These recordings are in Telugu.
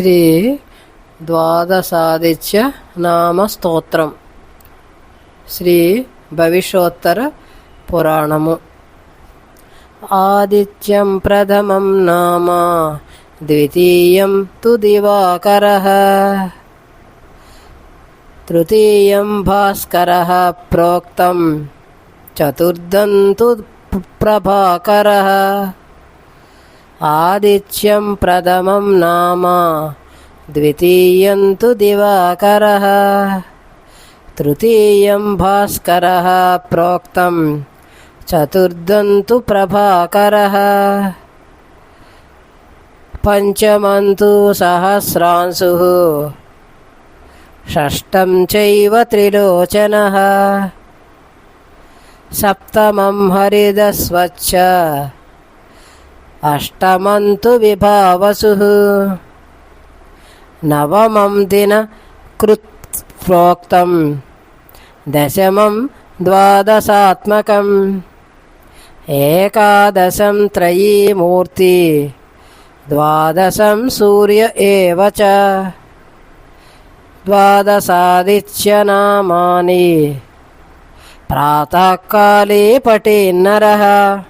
శ్రీ ద్వాదశాదిత్య నామ స్తోత్రం శ్రీ భవిష్యోత్తర పురాణము. ఆదిత్యం ప్రథమం నామ ద్వితీయం తు దివాకర. తృతీయం భాస్కర ప్రోక్తం చతుర్థం తు ప్రభాకర. ఆదిత్యం ప్రథమం నామ ద్వితీయం తు దివాకర తృతీయం భాస్కర ప్రోక్తం చతుర్థం తు ప్రభాకర పంచమం తు సహస్రాంశు షష్టం చైవ త్రిలోచన సప్తమం హరిదస్వచ్చ అష్టమం తు విభావసు. నవమం దిన కృత్ ప్రోక్తం. దశమం ద్వాదశాత్మకం. ఏకాదశం త్రయీమూర్తి. ద్వాదశం సూర్య ఏవ చ. ద్వాదశాదిత్యనామాని. ప్రాతకాలే పఠేన్నరः.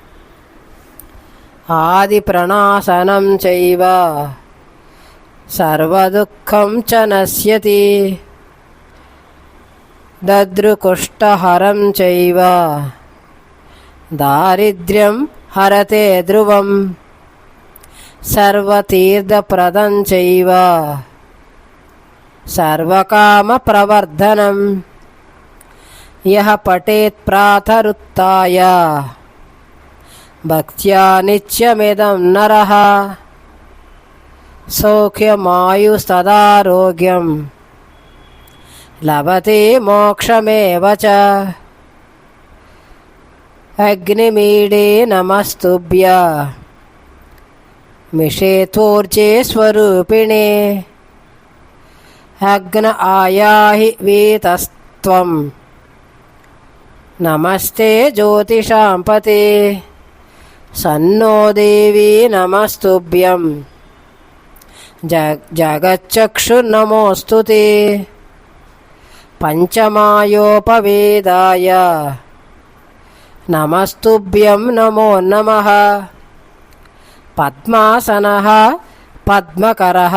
ఆదిప్రణాశనం చైవ. సర్వదుఃఖం చ నశ్యతి. దద్రుకుష్టహరం చైవ. దారిద్ర్యం హరతే ధ్రువం. సర్వతీర్థప్రదం చైవ. సర్వకామప్రవర్ధనం. యహ పఠేత్ ప్రాతరుత్తాయ. भक्तिया नित्यमिदं नरः। सौख्यमायुस्तदारोग्यं। लभते मोक्षमेव च। अग्निमीडे नमस्तुभ्य। मिषेत्वोर्जे स्वरूपिणे। अग्न आयाहि वीतस्त्वं नमस्ते ज्योतिषां पते। సన్నో దేవీ నమస్తుభ్యం జగచ్చక్షుర్నమోऽस्तु ते पञ्चमायोपवेदाय नमस्तुभ्यं नमो नमः पद्मासनः पद्मकरः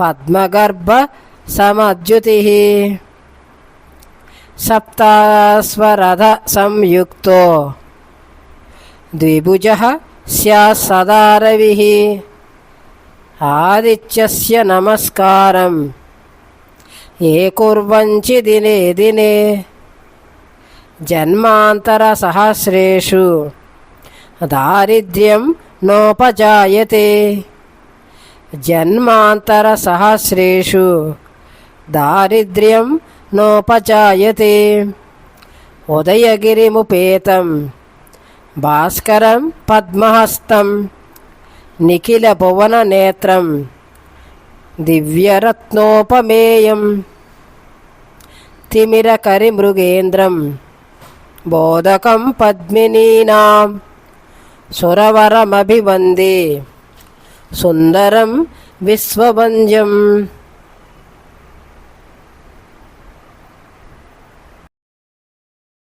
पद्मगर्भसमद्युतिः सप्तास्वरथ संयुक्तो సంయుక్తో ద్విభుజः స్యాत् సదా రవిः ఆదిత్యస్య నమస్కారం. ఏ కుర్వంచి దినే దినే జన్మాంతరసహస్రేషు దారిద్ర్యం నోపజాయతే. జన్మాంతరసహస్రేషు దారిద్ర్యం నోపజాయతే. ఉదయగిరిముపేతం భాస్కరం పద్మహస్తం నిఖిల భువన నేత్రం దివ్యరత్నోపమేయం తిమిరకరిమృగేంద్రం బోధకం పద్మినీనాం సురవరమభివందే సుందరం విశ్వభంజం.